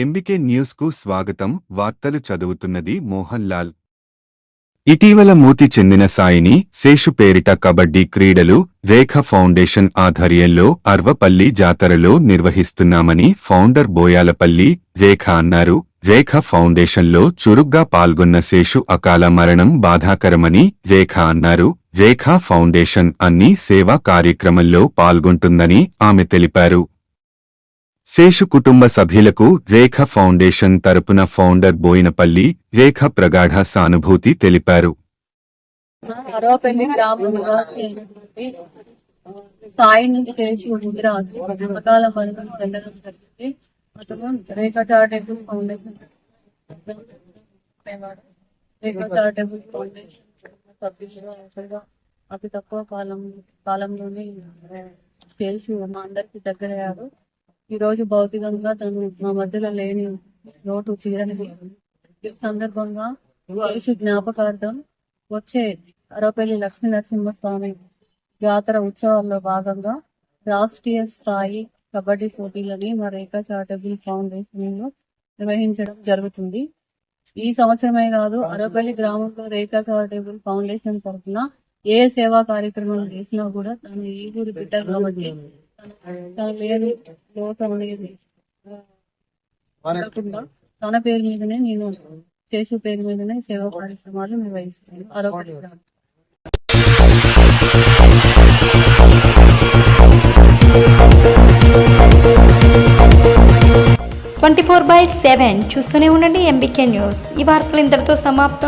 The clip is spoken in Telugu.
ఎంబికే న్యూస్కు స్వాగతం. వార్తలు చదువుతున్నది మోహన్ లాల్. ఇటీవల మూతి చెందిన సాయిని శేషు పేరిట కబడ్డీ క్రీడలు రేఖ ఫౌండేషన్ ఆధ్వర్యంలో అర్వపల్లి జాతరలో నిర్వహిస్తున్నామని ఫౌండర్ బోయాలపల్లి రేఖ అన్నారు. రేఖ ఫౌండేషన్లో చురుగ్గా పాల్గొన్న శేషు అకాల మరణం బాధాకరమని రేఖ అన్నారు. రేఖా ఫౌండేషన్ అన్ని సేవా కార్యక్రమంలో పాల్గొంటుందని ఆమె తెలిపారు. శేషు కుటుంబ సభ్యులకు రేఖ ఫౌండేషన్ తరపున ఫౌండర్ బోయినపల్లి రేఖ ప్రగాఢ సానుభూతి తెలిపారు. సాయి నుంచి జరిగింది. అతను charitable foundation Rekha charitable foundation సభ్యులుగా అతి తక్కువ కాలం కాలంలోనే చేసి మా అందరికి దగ్గరయ్యాడు. ఈ రోజు భౌతికంగా తను మా మధ్యలో లేని లోటు తీరని ఈ సందర్భంగా యేసు జ్ఞాపకార్థం వచ్చే అరవపల్లి లక్ష్మీ నరసింహస్వామి జాతర ఉత్సవాల్లో భాగంగా రాష్ట్రీయ స్థాయి కబడ్డీ పోటీలని మా రేఖా చారిటబుల్ ఫౌండేషన్లో నిర్వహించడం జరుగుతుంది. ఈ సంవత్సరమే కాదు అరవపల్లి గ్రామంలో రేఖా చారిటబుల్ ఫౌండేషన్ తరఫున ఏ సేవా కార్యక్రమాలు చేసినా కూడా తను ఈ ఊరి బిడ్డ కాబట్టి అనేది ఆ, ఉండకుండా తన పేరు మీదనే నేను శేషు పేరు మీదనే సేవా కార్యక్రమాలు నిర్వహిస్తాను. గ్రామం ట్వంటీ ఫోర్ బై సెవెన్ చూస్తూనే ఉండండి ఎంబీకే న్యూస్. ఈ వార్తలు ఇంతటితో సమాప్తం.